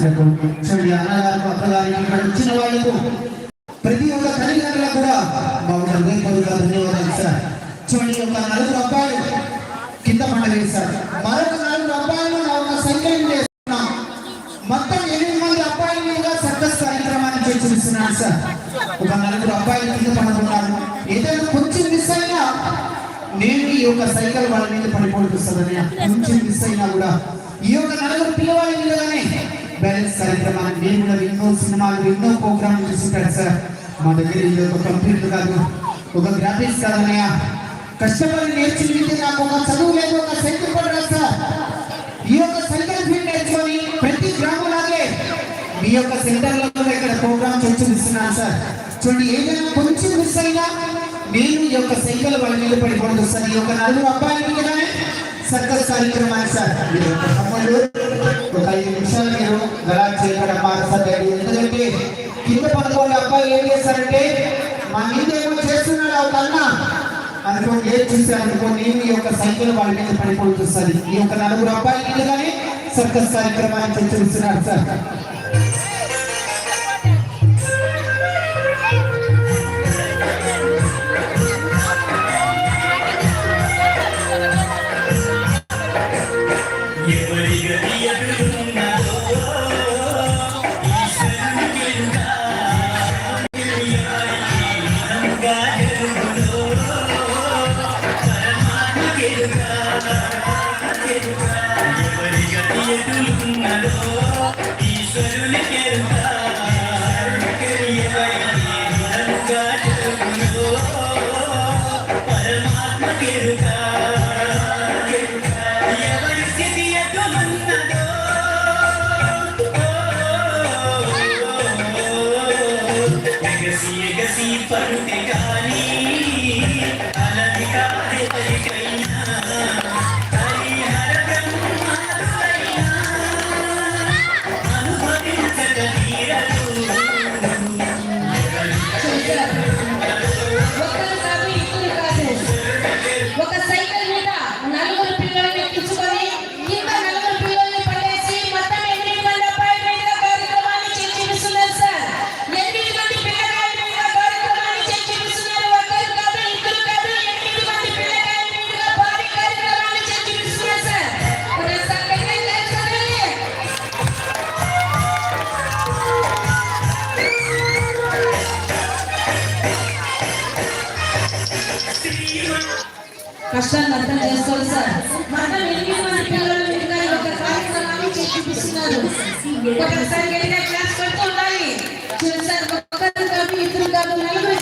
దాసులకు చూడండి అన్నగారు అక్కగారికి ఇక్కడ వచ్చిన వాళ్ళకు ప్రతి ఒక్క తల్లిదండ్రులకు కూడా మా హృదయపూర్వక ధన్యవాదాలు సార్. చూడండి ఒక నలుగురు అబ్బాయిలు కింద పండ వేశారు. మరొక నలుగురు అబ్బాయిలు నా ఒక సైకిల్ చేస్తున్నాం? మొత్తం ఎనిమిది మంది అబ్బాయిల మీదుగా సర్కస్ కార్యక్రమాన్ని చేస్తున్నాను సార్. ఒక నలుగురు అబ్బాయిలు కింద పడుతున్నారు ఏదైనా కొంచెం మిస్ అయినా నేను ఈ యొక్క సైకిల్ వాళ్ళ మీద పడిపోతుందని కొంచెం మిస్ అయినా కూడా ఈ యొక్క నలుగురు పిల్లవాళ్ళ మీదగానే బ్యాలెన్స్ కార్యక్రమాన్ని మేము కూడా ఎన్నో సినిమాలు ఎన్నో ప్రోగ్రాంలు చూసుంటాను సార్. మా దగ్గర ఇది ఒక కంప్యూటర్ కాదు. ఒక గ్రాఫిక్స్ కాదన్నయ్య కష్టపడి నేర్చుకుంటే నాకు ఒక చదువు లేదు ఒక సైకిల్ పడరా సార్. ఈ యొక్క సైకిల్ ఫీల్డ్ నేర్చుకొని ప్రతి గ్రామంలాగే మీ యొక్క సెంటర్లో ఇక్కడ ప్రోగ్రామ్ చూపిస్తున్నాను సార్. చూడండి ఏదైనా కొంచెం మిస్ అయినా నేను ఈ యొక్క సైకిల్ వాళ్ళు మీద పడిపోతుంది సార్. ఈ యొక్క నలుగురు అబ్బాయిలు కదా సర్కస్ కార్యక్రమాన్ని సార్. మీరు ఒక తమ్ముళ్ళు ఒక ఐదు నిమిషాలు మీరు గలాట్ చేయడం. మాట్లాడండి ఎందుకంటే కింద పదకొండు అబ్బాయి ఏం చేస్తారంటే మా మీద ఏమో చేస్తున్నాడు ఒక అన్న అనుకోండి ఏం చూసారు అనుకోండి నేను ఈ యొక్క సైకిల్ వాళ్ళ మీద పడిపోతుంది సార్ ఈ యొక్క నలుగురు అబ్బాయిల కానీ సర్కస్ కార్యక్రమాన్ని చూస్తున్నారు సార్. పరమాత్మకి ఎరుక. ఎవరి గది ఎదురున్నదో ఈశ్వరునికి ఎరుక. ఎవరికి మనంగా ఎవరి స్థితి ఎటులున్నదో ఎగసి ఎగసి పరుతే కష్టాన్ని అర్థం చేసుకోవాలి సార్ మొత్తం ఎనిమిది మంది పిల్లలు ఇంకా ఈ యొక్క కార్యక్రమాన్ని చేపిస్తున్నారు ఒకసారి వెళ్ళిన క్లాస్ పెడుతూ ఉండాలి చూడండి సార్ ఒక్కరు కాదు ఇద్దరు కాదు నలుగురు